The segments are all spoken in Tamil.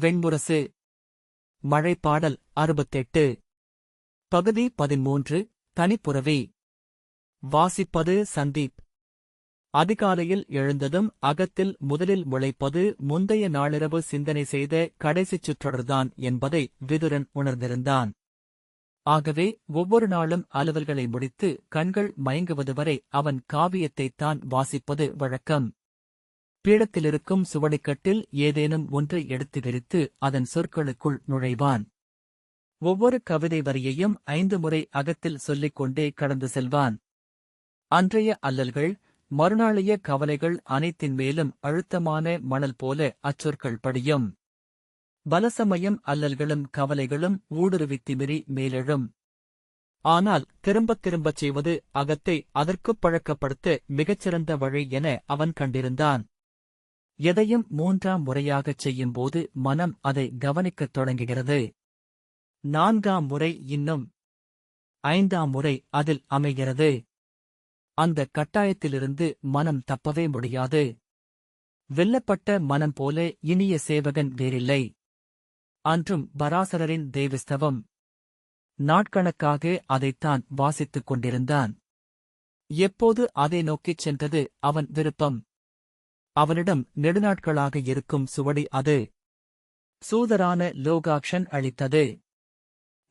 வெண்முரசு மழைப்பாடல் அறுபத்தெட்டு. பகுதி பதிமூன்று தனிப்புறவி. வாசிப்பது சந்தீப். அதிகாலையில் எழுந்ததும் அகத்தில் முதலில் முளைப்பது முந்தைய நாளிரவு சிந்தனை செய்த கடைசிச் சுற்றொடர்தான் என்பதை விதுரன் உணர்ந்திருந்தான். ஆகவே ஒவ்வொரு நாளும் அலுவல்களை முடித்து கண்கள் மயங்குவது வரை அவன் காவியத்தைத்தான் வாசிப்பது வழக்கம். பீடத்திலிருக்கும் சுவடிக்கட்டில் ஏதேனும் ஒன்றை எடுத்து விரித்து அதன் சொற்களுக்குள் நுழைவான். ஒவ்வொரு கவிதை வரியையும் ஐந்து முறை அகத்தில் சொல்லிக் கொண்டே கடந்து செல்வான். அன்றைய அல்லல்கள் மறுநாளைய கவலைகள் அனைத்தின் மேலும் அழுத்தமான மணல் போல அச்சொற்கள் படியும். பலசமயம் அல்லல்களும் கவலைகளும் ஊடுருவி திமிரி மேலெழும். ஆனால் திரும்பத் திரும்பச் செய்வது அகத்தை அதற்குப் பழக்கப்படுத்த மிகச்சிறந்த வழி என அவன் கண்டிருந்தான். எதையும் மூன்றாம் முறையாகச் செய்யும்போது மனம் அதை கவனிக்கத் தொடங்குகிறது. நான்காம் முறை இன்னும் ஐந்தாம் முறை அதில் அமைகிறது. அந்த கட்டாயத்திலிருந்து மனம் தப்பவே முடியாது. வெல்லப்பட்ட மனம் போல இனிய சேவகன் வேறில்லை. அன்றும் பராசரரின் தேவிஸ்தவம் நாட்கணக்காக அதைத்தான் வாசித்துக் கொண்டிருந்தான். எப்போது அதை நோக்கிச் சென்றது அவன் விருப்பம். அவனிடம் நெடுநாட்களாக இருக்கும் சுவடி அது. சூதரான லோகாக்ஷன் அளித்தது.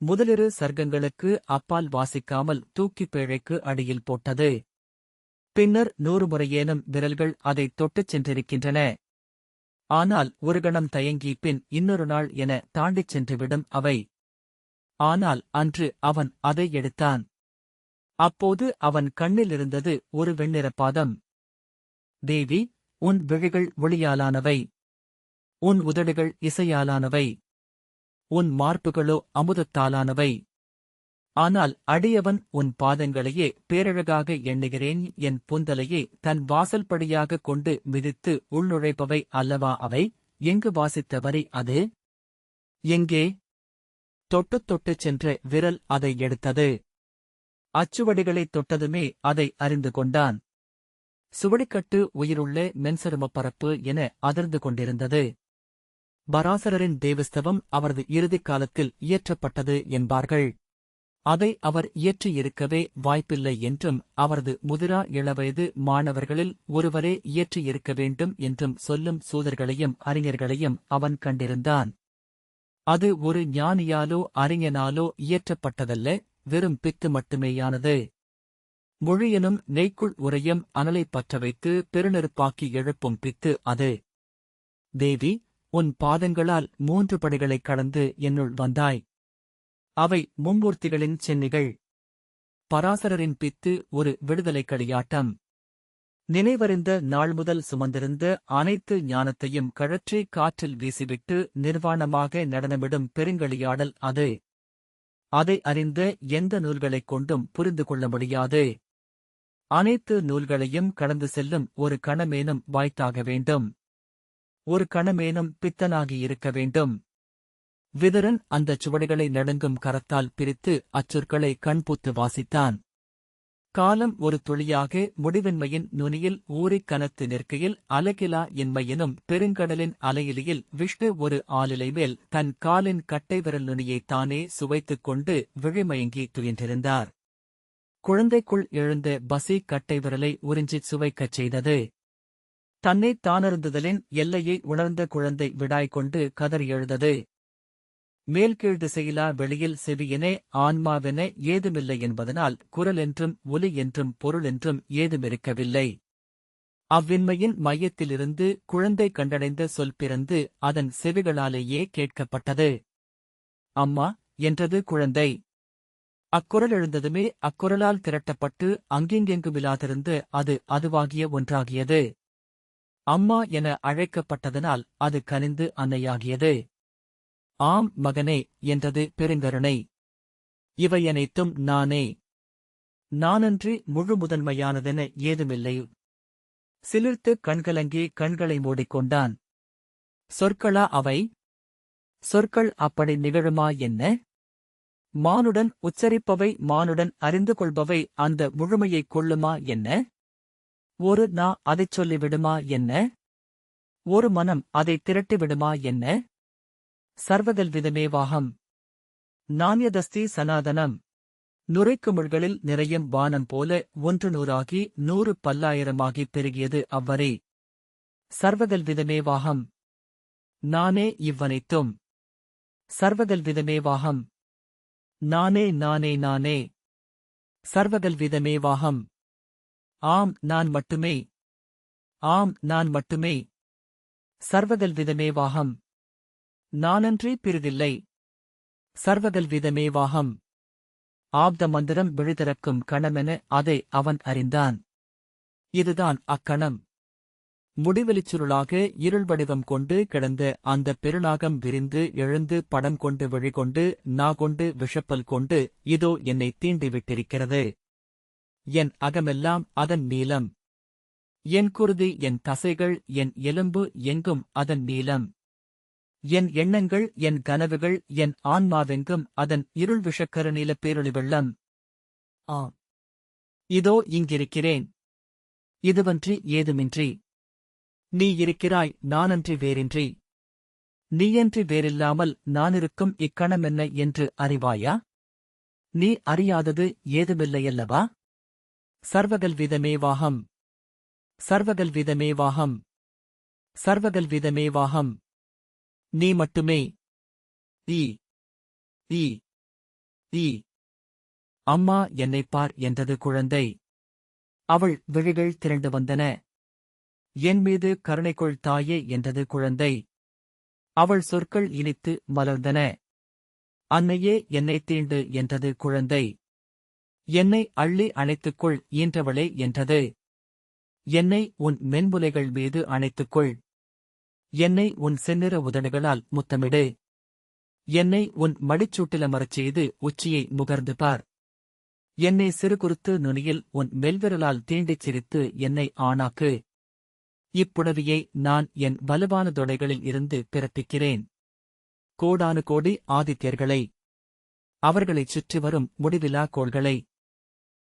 முதலிரு சர்க்கங்களுக்கு அப்பால் வாசிக்காமல் தூக்கிப் பேழைக்கு அடியில் போட்டது. பின்னர் நூறு முறையேனும் விரல்கள் அதைத் தொட்டுச் சென்றிருக்கின்றன. ஆனால் ஒரு கணம் தயங்கி பின் இன்னொரு நாள் என தாண்டிச் சென்றுவிடும் அவை. ஆனால் அன்று அவன் அதை எடுத்தான். அப்போது அவன் கண்ணிலிருந்தது ஒரு வெண்ணிறப்பாதம் தேவி உன் விழிகள் ஒளியாலானவை. உன் உதடுகள் இசையாலானவை. உன் மார்புகளோ அமுதத்தாலானவை. ஆனால் அடியவன் உன் பாதங்களையே பேரழகாக எண்ணுகிறேன் என் புந்தலையே தன் வாசல்படியாக கொண்டு மிதித்து உள்நுழைப்பவை அல்லவா அவை? எங்கு வாசித்தவரை அது? எங்கே? தொட்டுத் தொட்டுச் சென்ற விரல் அதை எடுத்தது. அச்சுவடிகளைத் தொட்டதுமே அதை அறிந்து கொண்டான். சுவடிக்கட்டு உயிருள்ள மென்சருமப் பரப்பு என அதிர்ந்து கொண்டிருந்தது. பராசரரின் தேவஸ்தவம் அவரது இறுதிக் காலத்தில் இயற்றப்பட்டது என்பார்கள். அதை அவர் இயற்றியிருக்கவே வாய்ப்பில்லை என்றும் அவரது முதிரா இளவயது மாணவர்களில் ஒருவரே இயற்றியிருக்க வேண்டும் என்றும் சொல்லும் சூதர்களையும் அறிஞர்களையும் அவன் கண்டிருந்தான். அது ஒரு ஞானியாலோ அறிஞனாலோ இயற்றப்பட்டதல்ல வெறும் பித்து மட்டுமேயானது. மொழியனும் நெய்க்குள் உரையும் அனலைப் பற்ற வைத்து பெருநெருப்பாக்கி எழுப்பும் பித்து அது. தேவி உன் பாதங்களால் மூன்று படிகளைக் கடந்து என்னுள் வந்தாய். அவை மும்மூர்த்திகளின் சென்னிகள் பராசரரின் பித்து ஒரு விடுதலை களியாட்டம். நினைவறிந்த நாள் முதல் சுமந்திருந்த அனைத்து ஞானத்தையும் கழற்றி காற்றில் வீசிவிட்டு நிர்வாணமாக நடனமிடும் பெருங்களியாடல் அது. அதை அறிந்த எந்த நூல்களைக் கொண்டும் புரிந்து கொள்ள முடியாது. அனைத்து நூல்களையும் கடந்து செல்லும் ஒரு கணமேனும் வாய்த்தாக வேண்டும். ஒரு கணமேனும் பித்தனாகியிருக்க வேண்டும். விதரன் அந்தச் சுவடிகளை நடுங்கும் கரத்தால் பிரித்து அச்சொற்களை கண்புத்து வாசித்தான். காலம் ஒரு துளியாக முடிவின்மையின் நுனியில் ஊறிக் கனத்து நிற்கையில் அலகிலா என்மையினும் பெருங்கடலின் அலையிலியில் விஷ்ணு ஒரு ஆளிலை மேல் தன் காலின் கட்டை விரல் நுனியைத் தானே சுவைத்துக் கொண்டு விழிமயங்கி துயின்றிருந்தார் குழந்தைக்குள் எழுந்த பசி கட்டை விரலை உறிஞ்சிச் சுவைக்கச் செய்தது. தன்னைத் தானருந்துதலின் எல்லையை உணர்ந்த குழந்தை விடாய் கொண்டு கதறி எழுதது மேல்கீழ் திசையிலா வெளியில் செவியெனே ஆன்மாவினே ஏதுமில்லை என்பதனால் குரல் என்றும் ஒலி என்றும் பொருள் என்றும் ஏதுமிருக்கவில்லை. அவ்வின்மையின் மையத்திலிருந்து குழந்தை கண்டடைந்த சொல் பிறந்து அதன் செவிகளாலேயே கேட்கப்பட்டது. அம்மா என்றது குழந்தை. அக்குரல் எழுந்ததுமே அக்குரலால் திரட்டப்பட்டு அங்கிங்கெங்குமில்லாதிருந்து அது அதுவாகிய ஒன்றாகியது. அம்மா என அழைக்கப்பட்டதனால் அது கனிந்து அன்னையாகியது. ஆம் மகனே என்றது பெருங்கருணை. இவையனைத்தும் நானே. நானன்றி முழு முதன்மையானதென ஏதுமில்லை. சிலிர்த்து கண்கலங்கி கண்களை மூடிக்கொண்டான். சொற்களா அவை? சொற்கள் அப்படி நிகழுமா என்ன? மானுடன் உச்சரிப்பவை மானுடன் அறிந்து கொள்பவை அந்த முழுமையைக் கொள்ளுமா என்ன? ஒரு நா அதைச் சொல்லிவிடுமா என்ன? ஒரு மனம் அதை திரட்டிவிடுமா என்ன? சர்வகல்விதமேவாகம் நாணயதஸ்தி சனாதனம். நுரைக்குமிழ்களில் நிறையும் வானம் போல ஒன்று நூறாகி நூறு பல்லாயிரமாகிப் பெருகியது அவ்வரே. சர்வகல்விதமேவாகம் நானே இவ்வனைத்தும். சர்வகல்விதமேவாகம் நானே நானே நானே. சர்வகல்விதமேவாகம் ஆம் நான் மட்டுமே. ஆம் நான் மட்டுமே. சர்வகல்விதமேவாகம் நானன்றி பிறிதில்லை. சர்வகல்விதமேவாகம் ஆப்த மந்திரம் விழிதிறக்கும் கணமென அதை அவன் அறிந்தான். இதுதான் அக்கணம். முடிவெளிச்சுருளாக இருள் வடிவம் கொண்டு கிடந்த அந்த பெருநாகம் விரிந்து எழுந்து படம் கொண்டு விழிகொண்டு நாகொண்டு விஷப்பல் கொண்டு இதோ என்னை தீண்டிவிட்டிருக்கிறது. என் அகமெல்லாம் அதன் நீளம். என் குருதி என் தசைகள் என் எலும்பு எங்கும் அதன் நீளம். என் எண்ணங்கள் என் கனவுகள் என் ஆன்மாவெங்கும் அதன் இருள் விஷக்கர நீல பேரொளி வெள்ளம். ஆ இதோ இங்கிருக்கிறேன். இதுவன்றி ஏதுமின்றி. நீ இருக்கிறாய் நானன்றி வேறின்றி. நீயன்றி வேறில்லாமல் நானிருக்கும் இக்கணமென்ன என்று அறிவாயா? நீ அறியாதது ஏதுமில்லையல்லவா? சர்வகல்விதமேவாகம். சர்வகல்விதமேவாகம். சர்வகல்விதமேவாகம். நீ மட்டுமே. ஈ. ஈ. ஈ. அம்மா என்னைப் பார் என்றது குழந்தை. அவள் விழிகள் திரண்டு வந்தன. என் மீது கருணைக்குள் தாயே என்றது குழந்தை. அவள் சொற்கள் இனித்து மலர்ந்தன. அன்னையே என்னை தீண்டு என்றது குழந்தை. என்னை அள்ளி அணைத்துக்கொள் ஈன்றவளே என்றது. என்னை உன் மென்புலைகள் மீது அணைத்துக்கொள். என்னை உன் செந்நிற உதடுகளால் முத்தமிடு. என்னை உன் மடிச்சூட்டிலமரச் செய்து உச்சியை முகர்ந்து பார். என்னை சிறுகுறுத்து நுனியில் உன் மெல்விரலால் தீண்டிச் சிரித்து என்னை ஆணாக்கு. இப்புடவியை நான் என் வலுவான தொடைகளில் இருந்து பிறப்பிக்கிறேன். கோடானு கோடி ஆதித்யர்களை அவர்களைச் சுற்றி வரும் முடிவிலா கோள்களை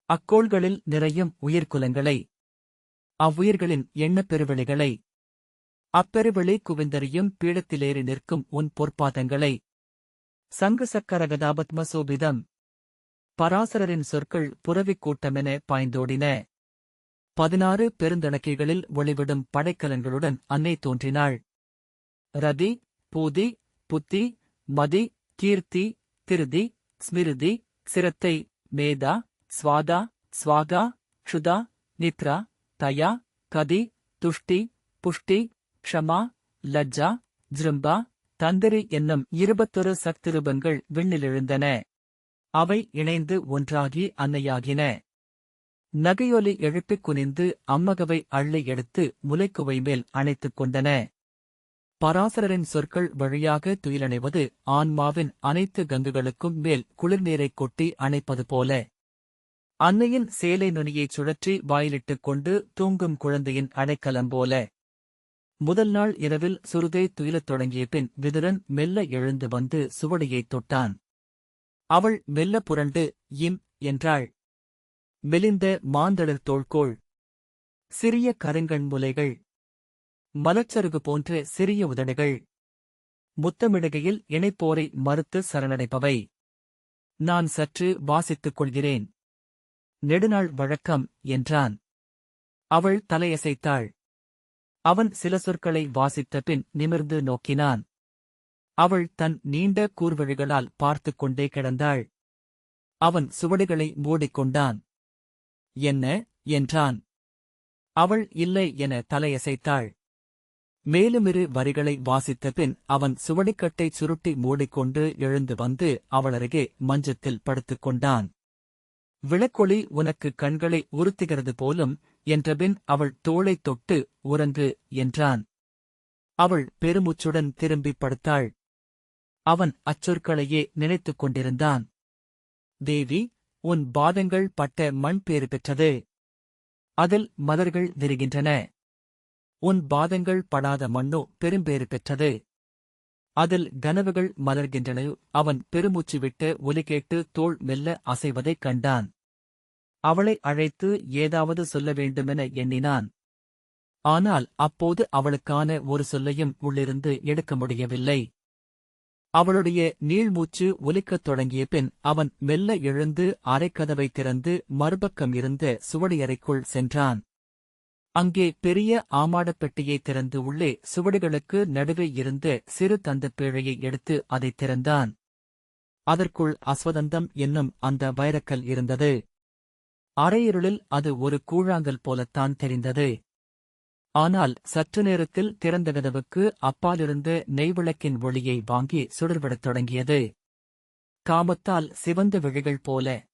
அக்கோள்களில் நிறையும் உயிர்க்குலங்களை அவ்வுயிர்களின் எண்ணப் பெருவெளிகளை அப்பெருவெளி குவிந்தறியும் பீடத்திலேறி நிற்கும் உன் பொற்பாதங்களை சங்கு சக்கரகதாபத்ம சோபிதம் பராசரரின் சொற்கள் புறவிக் கூட்டமென பாய்ந்தோடின. பதினாறு பெருந்தணக்கைகளில் ஒளிவிடும் படைக்கலன்களுடன் அன்னை தோன்றினாள். ரதி பூதி புத்தி மதி கீர்த்தி திருதி ஸ்மிருதி சிரத்தை மேதா ஸ்வாதா ஸ்வாகா க்ஷுதா நித்ரா தயா கதி துஷ்டி புஷ்டி க்ஷமா லஜ்ஜா ஜிரும்பா தந்திரி என்னும் இருபத்தொரு சக்திருபங்கள் விண்ணிலெழுந்தன. அவை இணைந்து ஒன்றாகி அன்னையாகின. நகையொலி எழுப்பிக் குனிந்து அம்மகவை அள்ளி எடுத்து முலைக்குவை மேல் அணைத்துக் கொண்டன. பராசரரின் சொற்கள் வழியாக துயிலணைவது ஆன்மாவின் அனைத்து கங்குகளுக்கும் மேல் குளிர்நீரைக் கொட்டி அணைப்பது போல. அன்னையின் சேலை நுனியைச் சுழற்றி வாயிலிட்டுக் கொண்டு தூங்கும் குழந்தையின் அடைக்கலம் போல. முதல் நாள் இரவில் சுருதை துயிலத் தொடங்கிய பின் விதுரன் மெல்ல எழுந்து வந்து சுவடியைத் தொட்டான். அவள் மெல்ல புரண்டு இம் என்றாள். மெலிந்த மாந்தளர் தோள்கோள் சிறிய கருங்கண் முலைகள் மலச்சருகு போன்ற சிறிய உதடுகள் முத்தமிடுகையில் இணைப்போரை மறுத்து சரணடைப்பவை நான் சற்று வாசித்துக் கொள்கிறேன். நெடுநாள் வழக்கம் என்றான். அவள் தலையசைத்தாள். அவன் சில சொற்களை வாசித்த பின் நிமிர்ந்து நோக்கினான். அவள் தன் நீண்ட கூர்வழிகளால் பார்த்துக் கொண்டே கிடந்தாள். அவன் சுவடுகளை மூடிக்கொண்டான். என்ன என்றான். அவள் இல்லை என தலையசைத்தாள். மேலுமிரு வரிகளை வாசித்த பின் அவன் சுவடிக்கட்டை சுருட்டி மூடிக்கொண்டு எழுந்து வந்து அவளருகே மஞ்சத்தில் படுத்துக் கொண்டான் விளக்கொளி உனக்கு கண்களை உறுத்துகிறது போலும் என்றபின் அவள் தோளைத் தொட்டு உறங்கு என்றான். அவள் பெருமுச்சுடன் திரும்பிப் படுத்தாள். அவன் அச்சொற்களையே நினைத்துக் கொண்டிருந்தான். தேவி உன் பாதங்கள் பட்ட மண் பேறு பெற்றது. அதில் மலர்கள் விரிகின்றன. உன் பாதங்கள் படாத மண்ணோ பெரும்பேறு பெற்றது. அதில் கனவுகள் மலர்கின்றனையோ அவன் பெருமூச்சு விட்டு ஒலி கேட்டு தோள் மெல்ல அசைவதைக் கண்டான். அவளை அழைத்து ஏதாவது சொல்ல வேண்டுமென எண்ணினான். ஆனால் அப்போது அவளுக்கான ஒரு சொல்லையும் உள்ளிருந்து எடுக்க முடியவில்லை. அவளுடைய நீள்மூச்சு ஒலிக்கத் தொடங்கிய பின் அவன் மெல்ல எழுந்து அரைக்கதவை திறந்து மறுபக்கம் இருந்த சுவடியறைக்குள் சென்றான். அங்கே பெரிய ஆமாடப் பெட்டியை திறந்து உள்ளே சுவடிகளுக்கு நடுவே இருந்த சிறு தந்தப் பேழையை எடுத்து அதைத் திறந்தான். அதற்குள் அஸ்வதந்தம் என்னும் அந்த வைரக்கல் இருந்தது. அரையிருளில் அது ஒரு கூழாங்கல் போலத்தான் தெரிந்தது. ஆனால் சற்று நேரத்தில் திறந்த கதவுக்கு அப்பாலிருந்து நெய்விளக்கின் ஒளியை வாங்கி சுடர்விடத் தொடங்கியது. காமத்தால் சிவந்த விழிகள் போல.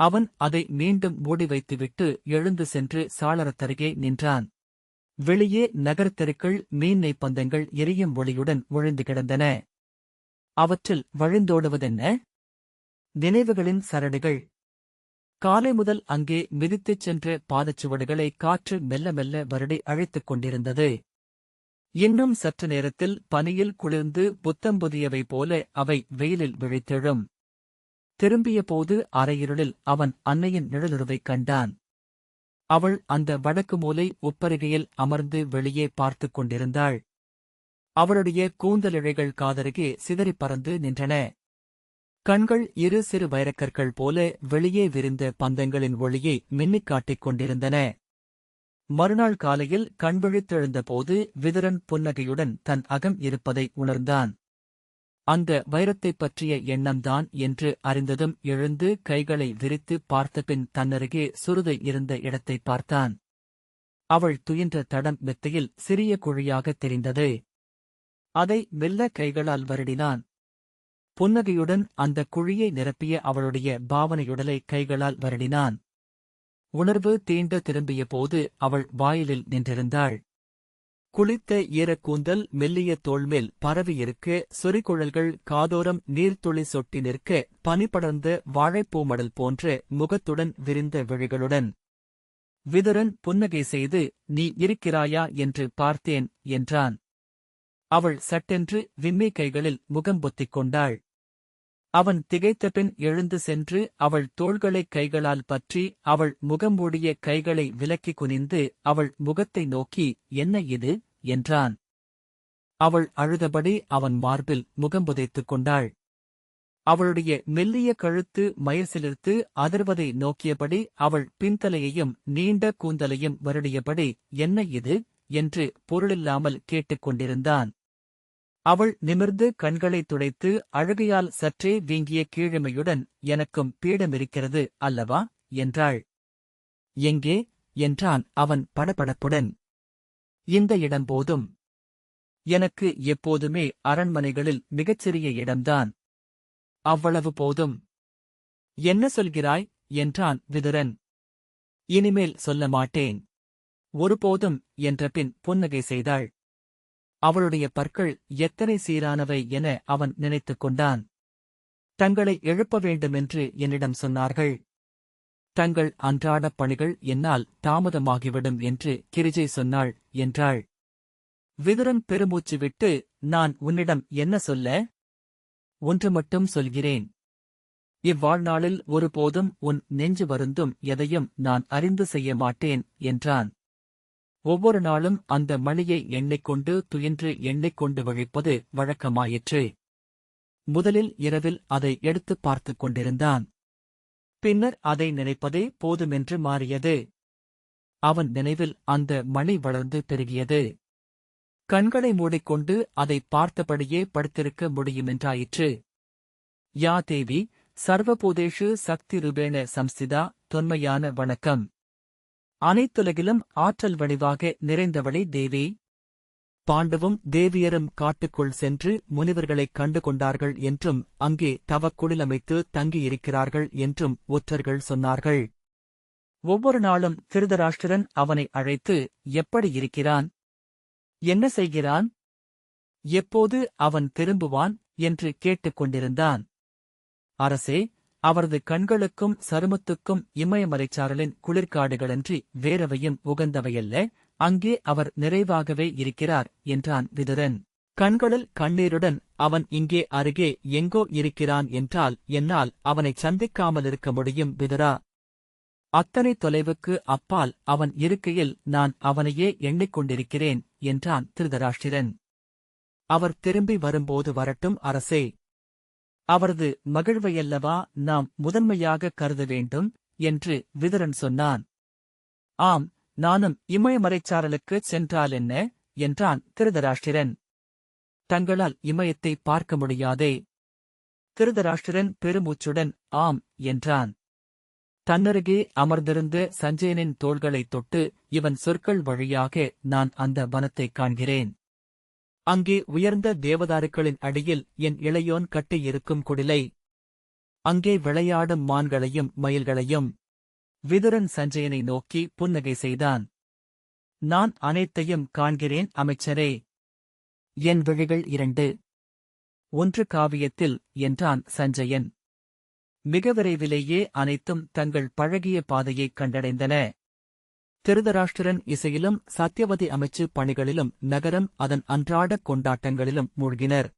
அவன் அதை மீண்டும் மூடி வைத்துவிட்டு எழுந்து சென்று சாளரத்தருகே நின்றான். வெளியே நகரத்தெருக்கள் மீன் பந்தங்கள் எரியும் ஒளியுடன் ஒழிந்து கிடந்தன. அவற்றில் வழிந்தோடுவதென்ன? நினைவுகளின் சரடுகள். காலை முதல் அங்கே மிதித்துச் சென்ற பாதச்சுவடுகளை காற்று மெல்ல மெல்ல வருடி அழைத்துக் கொண்டிருந்தது. இன்னும் சற்று நேரத்தில் பனியில் குளிர்ந்து புத்தம்புதியவை போல அவை வெயிலில் விழித்தெழும். திரும்பிய போது அரையிருளில் அவன் அன்னையின் நிழலுருவைக் கண்டான். அவள் அந்த வடக்கு மூலை உப்பருகையில் அமர்ந்து வெளியே பார்த்துக் கொண்டிருந்தாள். அவளுடைய கூந்தலிழைகள் காதருகே சிதறிப் பறந்து நின்றன. கண்கள் இரு சிறு வைரக்கற்கள் போல வெளியே விரிந்த பந்தங்களின் ஒளியை மின்னிக் காட்டிக் கொண்டிருந்தன. மறுநாள் காலையில் கண்விழித்தெழுந்தபோது விதுரன் புன்னகையுடன் தன் அகம் இருப்பதை உணர்ந்தான். அந்த வைரத்தைப் பற்றிய எண்ணம்தான் என்று அறிந்ததும் எழுந்து கைகளை விரித்து பார்த்தபின் தன்னருகே சுருதை இருந்த இடத்தைப் பார்த்தான். அவள் துயின்ற தடம் மெத்தையில் சிறிய குழியாகத் தெரிந்தது. அதை மெல்ல கைகளால் வருடினான். புன்னகையுடன் அந்த குழியை நிரப்பிய அவளுடைய பாவனையுடலை கைகளால் வருடினான் உணர்வு தீண்ட திரும்பிய போது அவள் வாயிலில் நின்றிருந்தாள். குளித்த ஈரக்கூந்தல் மெல்லிய தோள்மேல் பரவியிருக்க சொறிக்குழல்கள் காதோரம் நீர்த்துளி சொட்டி நிற்க பனிபடர்ந்த வாழைப்பூமடல் போன்ற முகத்துடன் விரிந்த விழிகளுடன். விதுரன் புன்னகை செய்து நீ இருக்கிறாயா என்று பார்த்தேன் என்றான். அவள் சட்டென்று விம்மை கைகளில் முகம் பொத்திக் கொண்டாள். அவன் திகைத்தபின் எழுந்து சென்று அவள் தோள்களைக் கைகளால் பற்றி அவள் முகமூடிய கைகளை விலக்கிக் குனிந்து அவள் முகத்தை நோக்கி என்ன இது? என்றான். அவள் அழுதபடி அவன் மார்பில் முகம் புதைத்துக் கொண்டாள். அவளுடைய மெல்லிய கழுத்து மயசிலிருத்து அதிர்வதை நோக்கியபடி அவள் பின்தலையையும் நீண்ட கூந்தலையும் வருடியபடி என்ன இது? என்று பொருளில்லாமல் கேட்டுக் கொண்டிருந்தான். அவள் நிமிர்ந்து கண்களை துடைத்து அழுகையால் சற்றே வீங்கிய கீழமையுடன் எனக்கும் பீடமிருக்கிறது அல்லவா? என்றாள். எங்கே? என்றான் அவன் படபடப்புடன். இந்த இடம் போதும். எனக்கு எப்போதுமே அரண்மனைகளில் மிகச்சிறிய இடம்தான். அவ்வளவு போதும். என்ன சொல்கிறாய்? என்றான் விதுரன். இனிமேல் சொல்ல மாட்டேன். ஒருபோதும் என்ற பின் புன்னகை செய்தாள். அவளுடைய பற்கள் எத்தனை சீரானவை என அவன் நினைத்துக் கொண்டான். தங்களை எழுப்ப வேண்டுமென்று என்னிடம் சொன்னார்கள். தங்கள் அன்றாடப் பணிகள் என்னால் தாமதமாகிவிடும் என்று கிரிஜை சொன்னாள் என்றாள். விதுரன் பெருமூச்சு விட்டு நான் உன்னிடம் என்ன சொல்ல? ஒன்று மட்டும் சொல்கிறேன். இவ்வாழ்நாளில் ஒருபோதும் உன் நெஞ்சு வருந்தும் எதையும் நான் அறிந்து செய்ய மாட்டேன் என்றான். ஒவ்வொரு நாளும் அந்த மணியை எண்ணிக்கொண்டு துயின்று எண்ணிக்கொண்டு வழிப்பது வழக்கமாயிற்று. முதலில் இரவில் அதை எடுத்துப் பார்த்துக் கொண்டிருந்தான். பின்னர் அதை நினைப்பதே போதுமென்று மாறியது. அவன் நினைவில் அந்த மணி வளர்ந்து பெருகியது. கண்களை மூடிக்கொண்டு அதை பார்த்தபடியே படுத்திருக்க முடியுமென்றாயிற்று. யா தேவி சர்வபூதேஷு சக்தி ரூபேண சம்ஸ்திதா தொன்மையான வணக்கம். அனைத்துலகிலும் ஆற்றல் வடிவாக நிறைந்தவளே தேவி. பாண்டவும் தேவியரும் காட்டுக்குள் சென்று முனிவர்களைக் கண்டு கொண்டார்கள் என்றும் அங்கே தவக்குடிலமைத்து தங்கியிருக்கிறார்கள் என்றும் ஒற்றர்கள் சொன்னார்கள். ஒவ்வொரு நாளும் திருதராஷ்டிரன் அவனை அழைத்து எப்படி இருக்கிறான்? என்ன செய்கிறான்? எப்போது அவன் திரும்புவான்? என்று கேட்டுக் கொண்டிருந்தான் அரசே அவரது கண்களுக்கும் சருமத்துக்கும் இமயமலைச்சாரலின் குளிர்காடுகளன்றி வேறவையும் உகந்தவையல்ல. அங்கே அவர் நிறைவாகவே இருக்கிறார் என்றான் விதுரன். கண்களில் கண்ணீருடன் அவன் இங்கே அருகே எங்கோ இருக்கிறான் என்றால் என்னால் அவனைச் சந்திக்காமலிருக்க முடியும் விதுரா. அத்தனை தொலைவுக்கு அப்பால் அவன் இருக்கையில் நான் அவனையே எண்ணிக்கொண்டிருக்கிறேன் என்றான் திருதராஷ்டிரன். அவர் திரும்பி வரும்போது வரட்டும் அரசே. அவரது மகிழ்வையல்லவா நாம் முதன்மையாக கருத வேண்டும் என்று விதுரன் சொன்னான். ஆம் நானும் இமயமறைச்சாரலுக்கு சென்றால் என்ன? என்றான் திருதராஷ்டிரன். தங்களால் இமயத்தை பார்க்க முடியாதே. திருதராஷ்டிரன் பெருமூச்சுடன் ஆம் என்றான். தன்னருகே அமர்ந்திருந்த சஞ்சயனின் தோள்களைத் தொட்டு இவன் சொற்கள் வழியாக நான் அந்த வனத்தைக் காண்கிறேன். அங்கே உயர்ந்த தேவதாருக்களின் அடியில் என் இளையோன் கட்டியிருக்கும் குடிலை. அங்கே விளையாடும் மான்களையும் மயில்களையும். விதுரன் சஞ்சயனை நோக்கி புன்னகை செய்தான். நான் அனைத்தையும் காண்கிறேன் அமைச்சரே. என் விழிகள் இரண்டு. ஒன்று காவியத்தில் என்றான் சஞ்சயன். மிக விரைவிலேயே அனைத்தும் தங்கள் பழகிய பாதையைக் கண்டடைந்தன. திருதராஷ்டிரன் இசையிலும் சத்யவதி அமைச்சு பணிகளிலும் நகரம் அதன் அன்றாடக் கொண்டாட்டங்களிலும் மூழ்கினர்.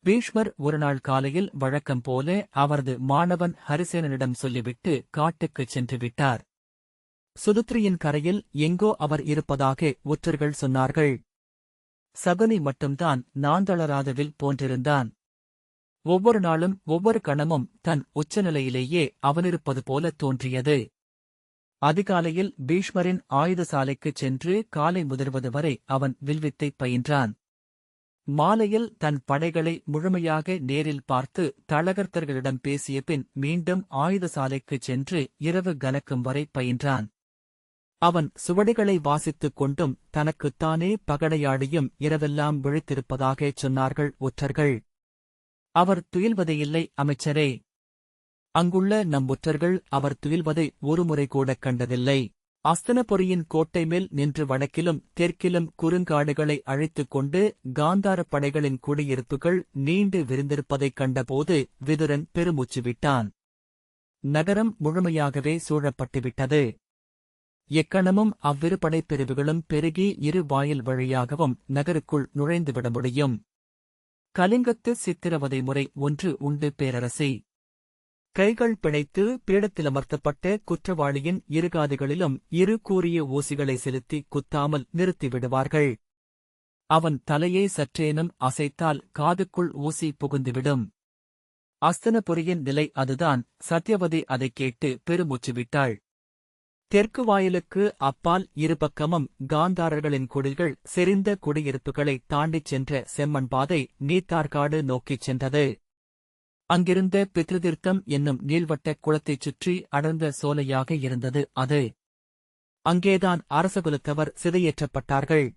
பீஷ்மர் ஒருநாள் காலையில் வழக்கம் போல அவரது மாணவன் ஹரிசேனனிடம் சொல்லிவிட்டு காட்டுக்குச் சென்று விட்டார். சுதுத்ரியின் கரையில் எங்கோ அவர் இருப்பதாக ஒற்றர்கள் சொன்னார்கள். சகுனி மட்டும்தான் நாந்தளராதவில் போன்றிருந்தான். ஒவ்வொரு நாளும் ஒவ்வொரு கணமும் தன் உச்சநிலையிலேயே அவனிருப்பது போல தோன்றியது. அதிகாலையில் பீஷ்மரின் ஆயுதசாலைக்குச் சென்று காலை முதிர்வது வரை அவன் வில்வித்தை பயின்றான். மாலையில் தன் படைகளை முழுமையாக நேரில் பார்த்து தளகர்த்தர்களிடம் பேசிய பின் மீண்டும் ஆயுதசாலைக்குச் சென்று இரவு கலக்கும் வரை பயின்றான். அவன் சுவடிகளை வாசித்துக் கொண்டும் தனக்குத்தானே பகடையாடியும் இரவெல்லாம் விழித்திருப்பதாகச் சொன்னார்கள் ஒற்றர்கள். அவர் துயில்வதையில்லை அமைச்சரே. அங்குள்ள நம்புற்றர்கள் அவர் துயில்வதை ஒருமுறை கூடக் கண்டதில்லை. அஸ்தனபுரியின் கோட்டை மேல் நின்று வடக்கிலும் தெற்கிலும் குறுங்காடுகளை அழைத்துக் கொண்டு காந்தாரப் படைகளின் குடியிருப்புகள் நீண்டு விரிந்திருப்பதைக் கண்டபோது விதுரன் பெருமூச்சு விட்டான். நகரம் முழுமையாகவே சூழப்பட்டுவிட்டது. எக்கணமும் அவ்விரு படைப்பிரிவுகளும் பெருகி இரு வாயில் வழியாகவும் நகருக்குள் நுழைந்துவிட முடியும். கலிங்கத்து சித்திரவதை முறை ஒன்று உண்டு பேரரசி. கைகள் பிணைத்து பீடத்திலமர்த்தப்பட்ட குற்றவாளியின் இருகாதுகளிலும் இரு கூறிய ஊசிகளை செலுத்தி குத்தாமல் நிறுத்திவிடுவார்கள். அவன் தலையை சற்றேனும் அசைத்தால் காதுக்குள் ஊசி புகுந்துவிடும். அஸ்தனபுரியின் நிலை அதுதான். சத்யவதி அதைக் கேட்டு பெருமூச்சு விட்டாள் தெற்கு வாயிலுக்கு அப்பால் இருபக்கமும் காந்தாரர்களின் குடில்கள் செறிந்த குடியிருப்புகளை தாண்டிச் சென்ற செம்மண் பாதை நீத்தார்காடு நோக்கிச் சென்றது. அங்கிருந்த பித்ருதீர்த்தம் என்னும் நீள்வட்ட குளத்தைச் சுற்றி அடர்ந்த சோலையாக இருந்தது அது அங்கேதான் அரசகுலத்தவர் சிதையேற்றப்பட்டார்கள்.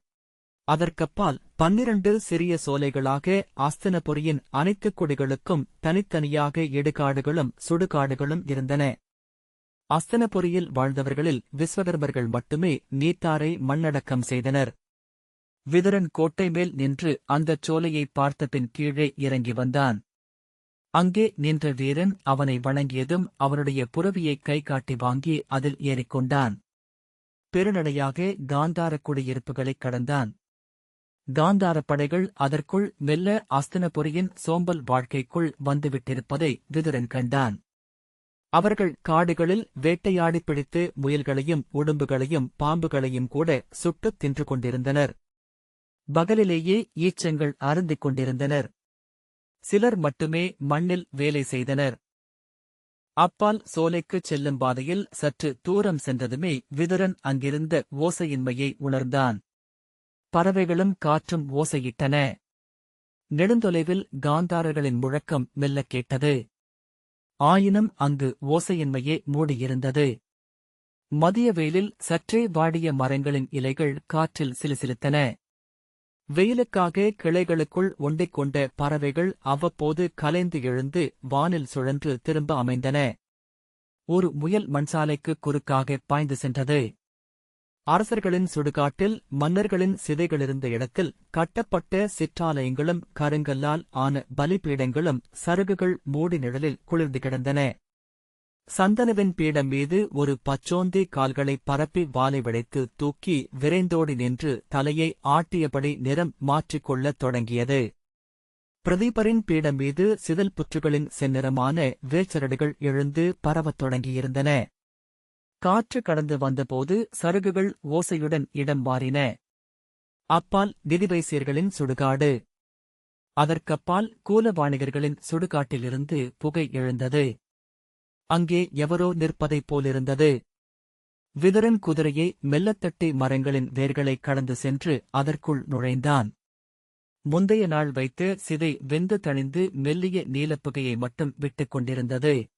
அதற்கப்பால் பன்னிரண்டு சிறிய சோலைகளாக ஆஸ்தனபுரியின் அனைத்துக் குடிகளுக்கும் தனித்தனியாக இடுகாடுகளும் சுடுகாடுகளும் இருந்தன. அஸ்தனபுரியில் வாழ்ந்தவர்களில் விஸ்வகர்மர்கள் மட்டுமே நீத்தாரை மண்ணடக்கம் செய்தனர். விதுரன் கோட்டை மேல் நின்று அந்தச் சோலையைப் பார்த்தபின் கீழே இறங்கி வந்தான். அங்கே நின்ற வீரன் அவனை வணங்கியதும் அவனுடைய புறவியை கை காட்டி வாங்கி அதில் ஏறிக்கொண்டான். பெருநடையாக காந்தாரக் குடியிருப்புகளைக் கடந்தான். காந்தாரப் படைகள் அதற்குள் மெல்ல அஸ்தனபுரியின் சோம்பல் வாழ்க்கைக்குள் வந்துவிட்டிருப்பதை விதுரன் கண்டான். அவர்கள் காடுகளில் வேட்டையாடிப் பிடித்து முயல்களையும் உடும்புகளையும் பாம்புகளையும் கூட சுட்டுத் தின்று கொண்டிருந்தனர். பகலிலேயே ஈச்சங்கள் அருந்திக் கொண்டிருந்தனர். சிலர் மட்டுமே மண்ணில் வேலை செய்தனர். அப்பால் சோலைக்குச் செல்லும் பாதையில் சற்று தூரம் சென்றதுமே விதுரன் அங்கிருந்த ஓசையின்மையை உணர்ந்தான். பறவைகளும் காற்றும் ஓசையிட்டன. நெடுந்தொலைவில் காந்தாரர்களின் முழக்கம் மெல்லக் கேட்டது. ஆயினும் அங்கு ஓசையின்மையே மூடியிருந்தது. மதிய வெயிலில் சற்றே வாடிய மரங்களின் இலைகள் காற்றில் சிலுசிலுத்தன வெயிலுக்காக கிளைகளுக்குள் ஒண்டிக் கொண்ட பறவைகள் அவ்வப்போது கலைந்து எழுந்து வானில் சுழன்று திரும்ப அமைந்தன. ஒரு முயல் மண்சாலைக்கு குறுக்காக பாய்ந்து சென்றது. அரசர்களின் சுடுகாட்டில் மன்னர்களின் சிதைகளிருந்த இடத்தில் கட்டப்பட்ட சிற்றாலயங்களும் கருங்கல்லால் ஆன பலிபீடங்களும் சருகுகள் மூடி நிழலில் குளிர்ந்து கிடந்தன. சந்தனுவின் பீடம் மீது ஒரு பச்சோந்தி கால்களை பரப்பி வாலை விடைத்து தூக்கி விரைந்தோடி நின்று தலையை ஆட்டியபடி நிறம் மாற்றிக்கொள்ளத் தொடங்கியது. பிரதீபரின் பீடம் மீது சிதல் புற்றுகளின் செந்நிறமான வேச்சரடுகள் எழுந்து பரவத் தொடங்கியிருந்தன. காற்று கடந்து வந்தபோது சருகுகள் ஓசையுடன் இடம் மாறின. அப்பால் நிதிவைசியர்களின் சுடுகாடு. அதற்கப்பால் கூலவாணிகர்களின் சுடுகாட்டிலிருந்து புகை எழுந்தது. அங்கே எவரோ நிற்பதைப் போலிருந்தது. விதரன் குதிரையை மெல்லத்தட்டி மரங்களின் வேர்களைக் கடந்து சென்று அதற்குள் நுழைந்தான். முந்தைய நாள் வைத்து சிதை வெந்து தணிந்து மெல்லிய நீலப்புகையை மட்டும் விட்டுக் கொண்டிருந்தது.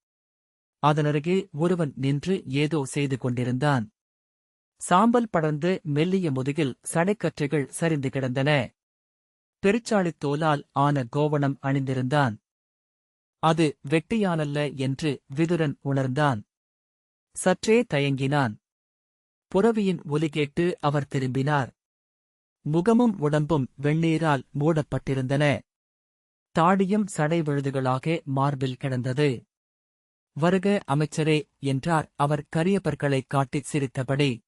அதனருகே ஒருவன் நின்று ஏதோ செய்து கொண்டிருந்தான். சாம்பல் படர்ந்து மெல்லிய முதுகில் சடைக்கற்றைகள் சரிந்து கிடந்தன. பெருச்சாளித் தோலால் ஆன கோவணம் அணிந்திருந்தான். அது வெட்டியானல்ல என்று விதுரன் உணர்ந்தான். சற்றே தயங்கினான். புறவியின் ஒலி கேட்டு அவர் திரும்பினார். முகமும் உடம்பும் வெண்ணீரால் மூடப்பட்டிருந்தன. தாடியும் சடை விழுதுகளாக மார்பில் கிடந்தது. வருக அமைச்சரே என்றார் அவர் கரியபற்களைக் காட்டிச் சிரித்தபடி.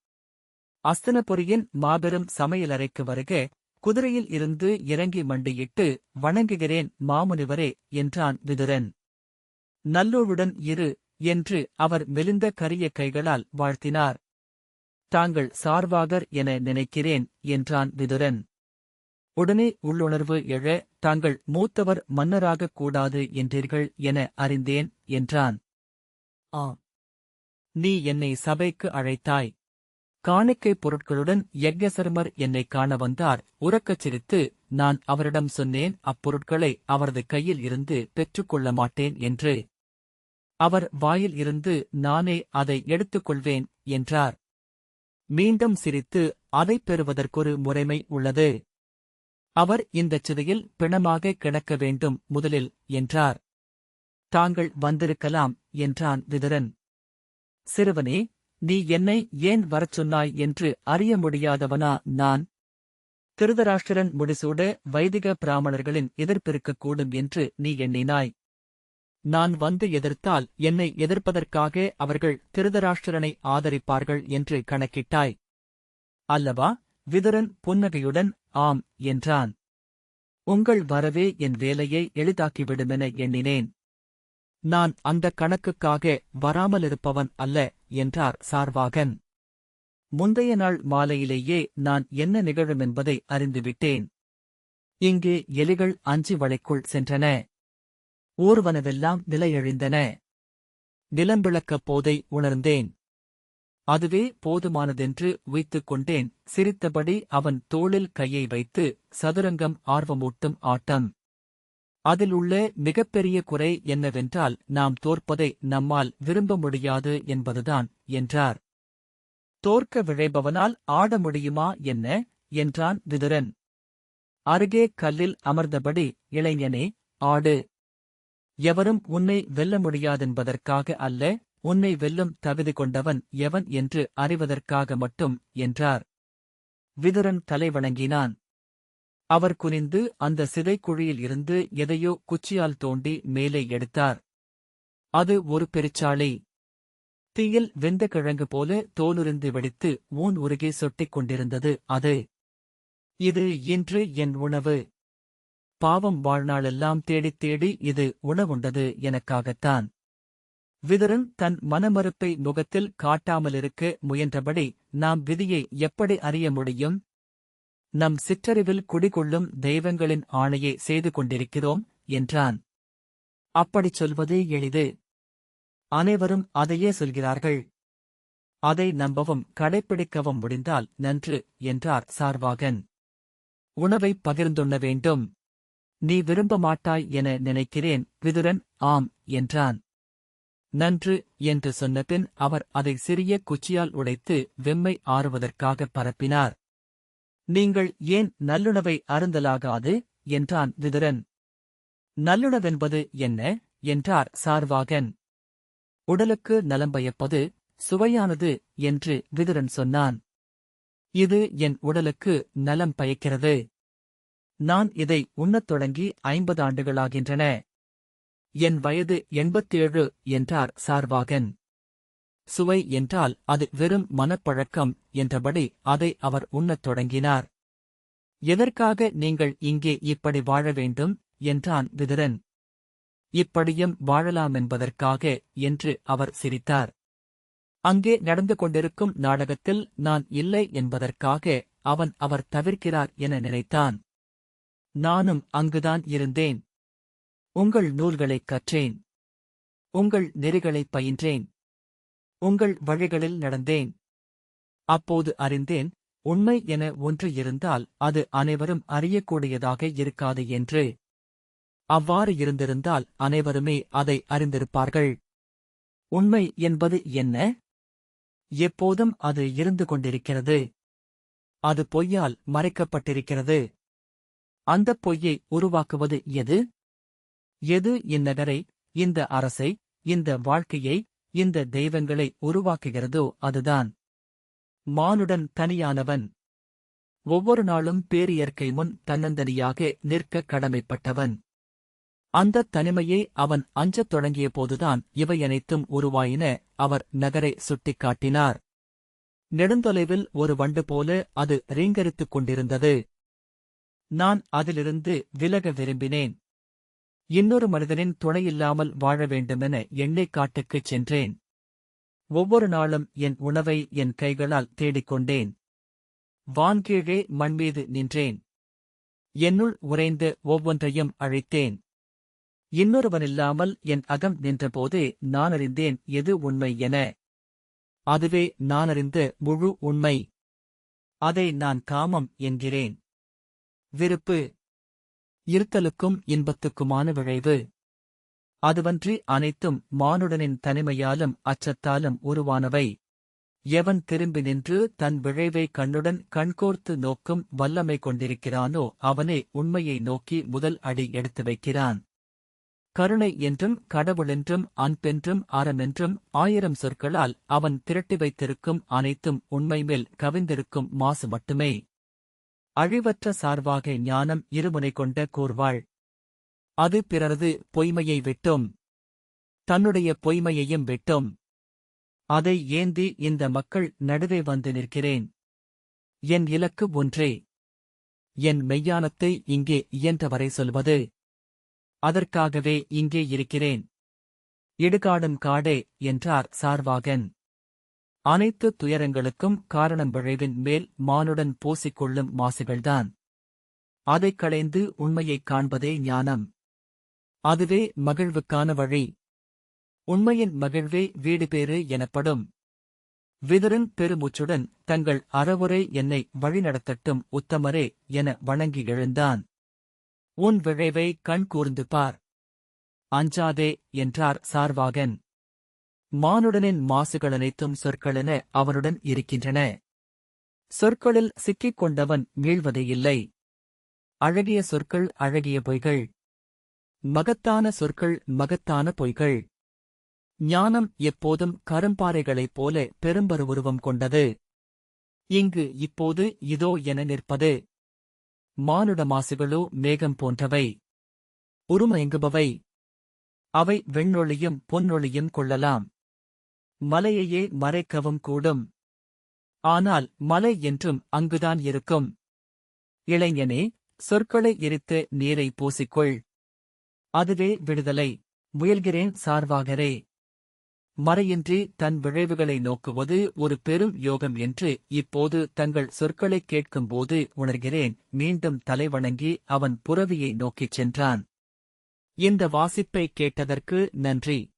அஸ்தனபுரியின் மாபெரும் சமையலறைக்கு வருக குதிரையில் இருந்து இறங்கி மண்டியிட்டு வணங்குகிறேன் மாமுனிவரே என்றான் விதுரன். நல்லோருடன் இரு என்று அவர் மெலிந்த கரிய கைகளால் வாழ்த்தினார். தாங்கள் சார்வாகர் என நினைக்கிறேன் என்றான் விதுரன். உடனே உள்ளுணர்வு எழ தாங்கள் மூத்தவர் மன்னராகக் கூடாது என்றீர்கள் என அறிந்தேன் என்றான். ஆ நீ என்னை சபைக்கு அழைத்தாய். காணிக்கை பொருட்களுடன் யக்ஞசர்மர் என்னைக் காண வந்தார். உறக்கச் சிரித்து நான் அவரிடம் சொன்னேன் அப்பொருட்களை அவரது கையில் இருந்து பெற்றுக்கொள்ள மாட்டேன் என்று. அவர் வாயில் இருந்து நானே அதை எடுத்துக்கொள்வேன் என்றார். மீண்டும் சிரித்து அதைப் பெறுவதற்கொரு முறைமை உள்ளது. அவர் இந்தச் சிதையில் பிணமாக கிடக்க வேண்டும் முதலில் என்றார். தாங்கள் வந்திருக்கலாம் என்றான் விதுரன். சிறுவனே நீ என்னை ஏன் வரச் சொன்னாய் என்று அறிய முடியாதவனா நான்? திருதராஷ்டிரன் முடிசூட வைதிக பிராமணர்களின் எதிர்ப்பிருக்கக்கூடும் என்று நீ எண்ணினாய். நான் வந்து எதிர்த்தால் என்னை எதிர்ப்பதற்காக அவர்கள் திருதராஷ்டிரனை ஆதரிப்பார்கள் என்று கணக்கிட்டாய். அல்லவா விதுரன் புன்னகையுடன் ஆம் என்றான். உங்கள் வரவே என் வேலையை எளிதாக்கிவிடுமென எண்ணினேன். நான் அந்த கணக்குக்காக வராமலிருப்பவன் அல்ல என்றார் சார்வாகன். முந்தைய நாள் மாலையிலேயே நான் என்ன நிகழுமென்பதை அறிந்துவிட்டேன். இங்கே எலிகள் அஞ்சி வளைக்குள் சென்றன. ஊர்வனவெல்லாம் நிலையழிந்தன. நிலம்பிளக்கப் போதை உணர்ந்தேன். அதுவே போதுமானதென்று உய்த்துக் கொண்டேன். சிரித்தபடி அவன் தோளில் கையை வைத்து சதுரங்கம் ஆர்வமூட்டும் ஆட்டம். அதில் உள்ள மிகப்பெரிய குறை என்னவென்றால் நாம் தோற்பதை நம்மால் விரும்ப முடியாது என்பதுதான் என்றார். தோற்க விழைபவனால் ஆட முடியுமா என்ன? என்றான் விதுரன். அருகே கல்லில் அமர்ந்தபடி இளைஞனே ஆடு. எவரும் உன்னை வெல்ல முடியாதென்பதற்காக அல்ல உன்னை வெல்லும் தகுதி கொண்டவன் எவன் என்று அறிவதற்காக மட்டும் என்றார். விதுரன் தலை வணங்கினான். அவர் குனிந்து அந்த சிதைக்குழியில் இருந்து எதையோ குச்சியால் தோண்டி மேலே எடுத்தார். அது ஒரு பெருச்சாளி தீயில் வெந்த கிழங்கு போல தோலுரிந்து வெடித்து ஊன் உருகி சொட்டிக் கொண்டிருந்தது அது. இது இன்று என் உணவு. பாவம் வாழ்நாளெல்லாம் தேடித் தேடி இது உணவுண்டது எனக்காகத்தான். விதரன் தன் மனமறுப்பை முகத்தில் காட்டாமலிருக்க முயன்றபடி நாம் விதியை எப்படி அறிய முடியும்? நம் சிற்றறிவில் குடிகொள்ளும் தெய்வங்களின் ஆணையை செய்து கொண்டிருக்கிறோம் என்றான். அப்படிச் சொல்வதே எளிது. அனைவரும் அதையே சொல்கிறார்கள். அதை நம்பவும் கடைப்பிடிக்கவும் முடிந்தால் நன்று என்றார் சார்வாகன். உணவை பகிர்ந்துண்ண வேண்டும். நீ விரும்ப மாட்டாய் என நினைக்கிறேன் விதுரன் ஆம் என்றான். நன்று என்று சொன்னபின் அவர் அதை சிறிய குச்சியால் உடைத்து வெம்மை ஆறுவதற்காக பரப்பினார். நீங்கள் ஏன் நல்லுணவை அருந்தலாகாது? என்றான் விதுரன். நல்லுணவென்பது என்ன? என்றார் சார்வாகன். உடலுக்கு நலம் பயப்பது சுவையானது என்று விதுரன் சொன்னான். இது என் உடலுக்கு நலம் பயக்கிறது. நான் இதை உண்ணத் தொடங்கி ஐம்பது ஆண்டுகளாகின்றன. என் வயது எண்பத்தேழு என்றார் சார்வாகன். சுவை என்றால் அது வெறும் மனப்பழக்கம் என்றபடி அதை அவர் உண்ணத் தொடங்கினார். எதற்காக நீங்கள் இங்கே இப்படி வாழ வேண்டும்? என்றான் விதுரன். இப்படியும் வாழலாமென்பதற்காக என்று அவர் சிரித்தார். அங்கே நடந்து கொண்டிருக்கும் நாடகத்தில் நான் இல்லை என்பதற்காக அவன் அவர் தவிர்க்கிறார் என நினைத்தான். நானும் அங்குதான் இருந்தேன். உங்கள் நூல்களைக் கற்றேன். உங்கள் நெறிகளைப் பயின்றேன். உங்கள் வழிகளில் நடந்தேன். அப்போது அறிந்தேன் உண்மை என ஒன்று இருந்தால் அது அனைவரும் அறியக்கூடியதாக இருக்காது என்று. அவ்வாறு இருந்திருந்தால் அனைவருமே அதை அறிந்திருப்பார்கள். உண்மை என்பது என்ன? எப்போதும் அது இருந்து கொண்டிருக்கிறது. அது பொய்யால் மறைக்கப்பட்டிருக்கிறது. அந்தப் பொய்யை உருவாக்குவது எது? எது இந்நகரை இந்த அரசை இந்த வாழ்க்கையை இந்த தெய்வங்களை உருவாக்குகிறதோ அதுதான். மானுடன் தனியானவன். ஒவ்வொரு நாளும் பேரியற்கை முன் தன்னந்தனியாக நிற்க கடமைப்பட்டவன். அந்தத் தனிமையை அவன் அஞ்சத் தொடங்கிய போதுதான் இவையனைத்தும் உருவாயின அவர் நகரை சுட்டிக்காட்டினார். நெடுந்தொலைவில் ஒரு வண்டு போல அது ரீங்கரித்துக் கொண்டிருந்தது. நான் அதிலிருந்து விலக விரும்பினேன். இன்னொரு மனிதனின் துணையில்லாமல் வாழ வேண்டுமென எண்ணெய் காட்டுக்குச் சென்றேன். ஒவ்வொரு நாளும் என் உணவை என் கைகளால் தேடிக்கொண்டேன். வான்கீழே மண்மீது நின்றேன். என்னுள் உறைந்து ஒவ்வொன்றையும் அழைத்தேன். இன்னொருவனில்லாமல் என் அகம் நின்றபோது நான் அறிந்தேன் எது உண்மை என. அதுவே நானறிந்த முழு உண்மை. அதை நான் காமம் என்கிறேன். விருப்பு. இருத்தலுக்கும் இன்பத்துக்குமான விளைவு அதுவன்றி அனைத்தும் மானுடனின் தனிமையாலும் அச்சத்தாலும் உருவானவை. எவன் திரும்பி நின்று தன் விழைவை கண்ணுடன் கண்கோர்த்து நோக்கும் வல்லமை கொண்டிருக்கிறானோ அவனே உண்மையை நோக்கி முதல் அடி எடுத்து வைக்கிறான். கருணை என்றும் கடவுளென்றும் அன்பென்றும் அறமென்றும் ஆயிரம் சொற்களால் அவன் திரட்டி வைத்திருக்கும் அனைத்தும் உண்மைமேல் கவிந்திருக்கும் மாசு மட்டுமே. அழிவற்ற சார்பாக ஞானம் இருமுனை கொண்ட கூர்வாள். அது பிறரது பொய்மையை வெட்டும். தன்னுடைய பொய்மையையும் வெட்டும். அதை ஏந்தி இந்த மக்கள் நடுவே வந்து நிற்கிறேன். என் இலக்கு ஒன்றே. என் மெய்யானத்தை இங்கே இயன்றவரை சொல்வது. அதற்காகவே இங்கே இருக்கிறேன். இடுகாடும் காடே என்றார் சார்வாகன். அனைத்து துயரங்களுக்கும் காரணம் விளைவின் மேல் மானுடன் பூசிக்கொள்ளும் மாசுகள்தான். அதைக் களைந்து உண்மையைக் காண்பதே ஞானம். அதுவே மகிழ்வுக்கான வழி. உண்மையின் மகிழ்வே வீடு பேறு எனப்படும். விதரின் பெருமூச்சுடன் தங்கள் அறவுரை என்னை வழிநடத்தட்டும் உத்தமரே என வணங்கி எழுந்தான். உன் விழைவை கண் கூர்ந்து பார். அஞ்சாதே என்றார் சார்வாகன். மானுடனின் மாசுகள் அனைத்தும் சொற்களென அவனுடன் இருக்கின்றன. சொற்களில் சிக்கிக் கொண்டவன் மீழ்வதே இல்லை. அழகிய சொற்கள் அழகிய பொய்கள். மகத்தான சொற்கள் மகத்தான பொய்கள். ஞானம் எப்போதும் கரும்பாறைகளைப் போல பெரும்பரு உருவம் கொண்டது. இங்கு இப்போது இதோ என நிற்பது. மானுட மாசுகளோ மேகம் போன்றவை. உருமயங்குபவை. அவை வெண்ணொளியும் பொன்னொளியும் கொள்ளலாம். மலையையே மறைக்கவும் கூடும். ஆனால் மலை என்றும் அங்குதான் இருக்கும். இளைஞனே சொற்களை எரித்து நீரை பூசிக்கொள். அதுவே விடுதலை. முயல்கிறேன் சார்வாகரே. மறையின்றி தன் விளைவுகளை நோக்குவது ஒரு பெரும் யோகம் என்று இப்போது தங்கள் சொற்களைக் கேட்கும்போது உணர்கிறேன். மீண்டும் தலைவணங்கி அவன் புறவியை நோக்கிச் சென்றான். இந்த வாசிப்பை கேட்டதற்கு நன்றி.